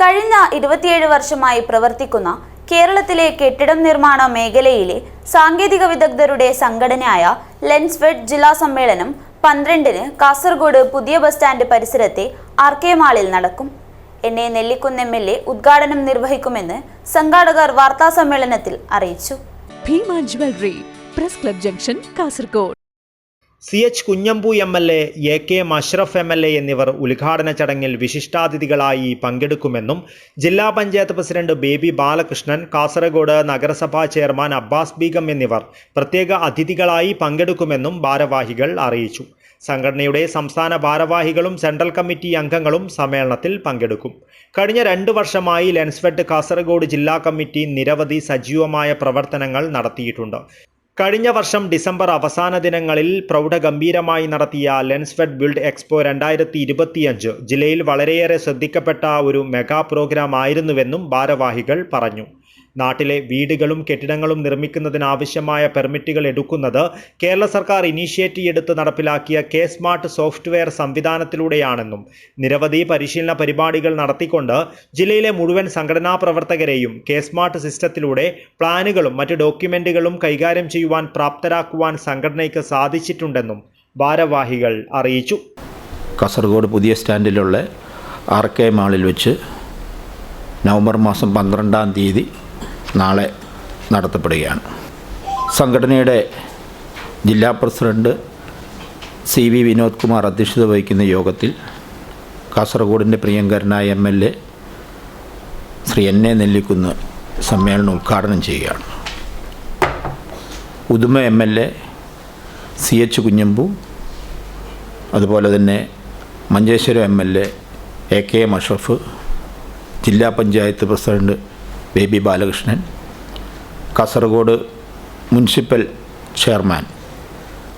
കഴിഞ്ഞ ഇരുപത്തിയേഴ് വർഷമായി പ്രവർത്തിക്കുന്ന കേരളത്തിലെ കെട്ടിടം നിർമ്മാണ മേഖലയിലെ സാങ്കേതിക വിദഗ്ധരുടെ സംഘടനയായ ലെൻസ്ഫെഡ് ജില്ലാ സമ്മേളനം പന്ത്രണ്ടിന് കാസർഗോഡ് പുതിയ ബസ് സ്റ്റാൻഡ് പരിസരത്തെ ആർ കെ മാളിൽ നടക്കും. N A Nellikkunnu M L A ഉദ്ഘാടനം നിർവഹിക്കുമെന്ന് സംഘാടകർ വാർത്താസമ്മേളനത്തിൽ അറിയിച്ചു. Bhima jewellery press club junction Kasaragod. C H Kunhambu M L A A K Mashraf M L A എന്നിവർ ഉദ്ഘാടന ചടങ്ങിൽ വിശിഷ്ടാതിഥികളായി പങ്കെടുക്കുമെന്നും ജില്ലാ പഞ്ചായത്ത് പ്രസിഡന്റ് ബേബി ബാലകൃഷ്ണൻ കാസർഗോഡ് നഗരസഭാ ചെയർമാൻ അബ്ബാസ് ബീഗം എന്നിവർ പ്രത്യേക അതിഥികളായി പങ്കെടുക്കുമെന്നും ഭാരവാഹികൾ അറിയിച്ചു. സംഘടനയുടെ സംസ്ഥാന ഭാരവാഹികളും സെൻട്രൽ കമ്മിറ്റി അംഗങ്ങളും സമ്മേളനത്തിൽ പങ്കെടുക്കും. കഴിഞ്ഞ രണ്ട് വർഷമായി ലെൻസ്ഫെഡ് കാസർഗോഡ് ജില്ലാ കമ്മിറ്റി നിരവധി സജീവമായ പ്രവർത്തനങ്ങൾ നടത്തിയിട്ടുണ്ട്. കഴിഞ്ഞ വർഷം ഡിസംബർ അവസാന ദിനങ്ങളിൽ പ്രൗഢഗംഭീരമായി നടത്തിയ ലെൻസ്ഫെഡ് ബിൽഡ് എക്സ്പോ രണ്ടായിരത്തി ഇരുപത്തിയഞ്ച് ജില്ലയിൽ വളരെയേറെ ശ്രദ്ധിക്കപ്പെട്ട ഒരു മെഗാ പ്രോഗ്രാം ആയിരുന്നുവെന്നും ഭാരവാഹികൾ പറഞ്ഞു. നാട്ടിലെ വീടുകളും കെട്ടിടങ്ങളും നിർമ്മിക്കുന്നതിനാവശ്യമായ പെർമിറ്റുകൾ എടുക്കുന്നത് കേരള സർക്കാർ ഇനീഷ്യേറ്റീവ് എടുത്ത് നടപ്പിലാക്കിയ കെ സ്മാർട്ട് സോഫ്റ്റ്വെയർ സംവിധാനത്തിലൂടെയാണെന്നും നിരവധി പരിശീലന പരിപാടികൾ നടത്തിക്കൊണ്ട് ജില്ലയിലെ മുഴുവൻ സംഘടനാ പ്രവർത്തകരെയും കെ സ്മാർട്ട് സിസ്റ്റത്തിലൂടെ പ്ലാനുകളും മറ്റ് ഡോക്യുമെന്റുകളും കൈകാര്യം ചെയ്യുവാൻ പ്രാപ്തരാക്കുവാൻ സംഘടനയ്ക്ക് സാധിച്ചിട്ടുണ്ടെന്നും ഭാരവാഹികൾ അറിയിച്ചു. കാസർഗോഡ് പുതിയ സ്റ്റാൻഡിലുള്ള ആർ കെ മാളിൽ വെച്ച് നവംബർ മാസം പന്ത്രണ്ടാം തീയതി നാളെ നടത്തപ്പെടുകയാണ്. സംഘടനയുടെ ജില്ലാ president C V Vinod Kumar അധ്യക്ഷത വഹിക്കുന്ന യോഗത്തിൽ കാസർഗോഡിന്റെ പ്രിയങ്കരനായ M L A Shri N A Nellikkunnu സമ്മേളനം ഉദ്ഘാടനം ചെയ്യുകയാണ്. Uduma M L A C H Kunhambu അതുപോലെ തന്നെ Manjeshwaram M L A A K M Ashraf ജില്ലാ panchayat president Baby Balakrishnan Kasaragod municipal chairman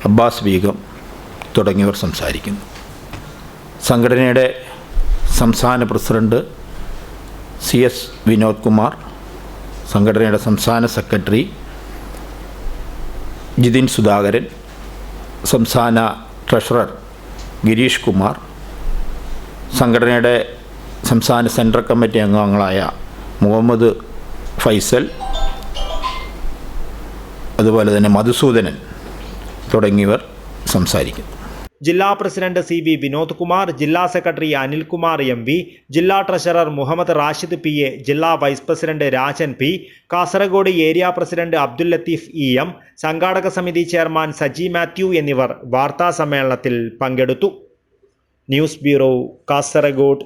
Abbas Beegum തുടങ്ങിയവർ സംസാരിക്കുന്നു. സംഘടനയുടെ സംസ്ഥാന president C S Vinod Kumar സംഘടനയുടെ സംസ്ഥാന സെക്രട്ടറി ജിതിൻ സുധാകരൻ സംസ്ഥാന ട്രഷറർ ഗിരീഷ് കുമാർ സംഘടനയുടെ സംസ്ഥാന സെൻട്രൽ കമ്മിറ്റി അംഗങ്ങളായ മുഹമ്മദ് ഫൈസൽ അതുപോലെ തന്നെ മധുസൂദനൻ തുടങ്ങിയവർ സംസാരിക്കുന്നു. ജില്ലാ president C V Vinod Kumar ജില്ലാ സെക്രട്ടറി അനിൽകുമാർ എം വി ജില്ലാ treasurer Muhammad Rashid P A ജില്ലാ vice president Rajan P Kasaragod area president Abdul Latheef E M സംഘാടക സമിതി ചെയർമാൻ സജി മാത്യു എന്നിവർ വാർത്താ സമ്മേളനത്തിൽ പങ്കെടുത്തു. News bureau Kasaragod.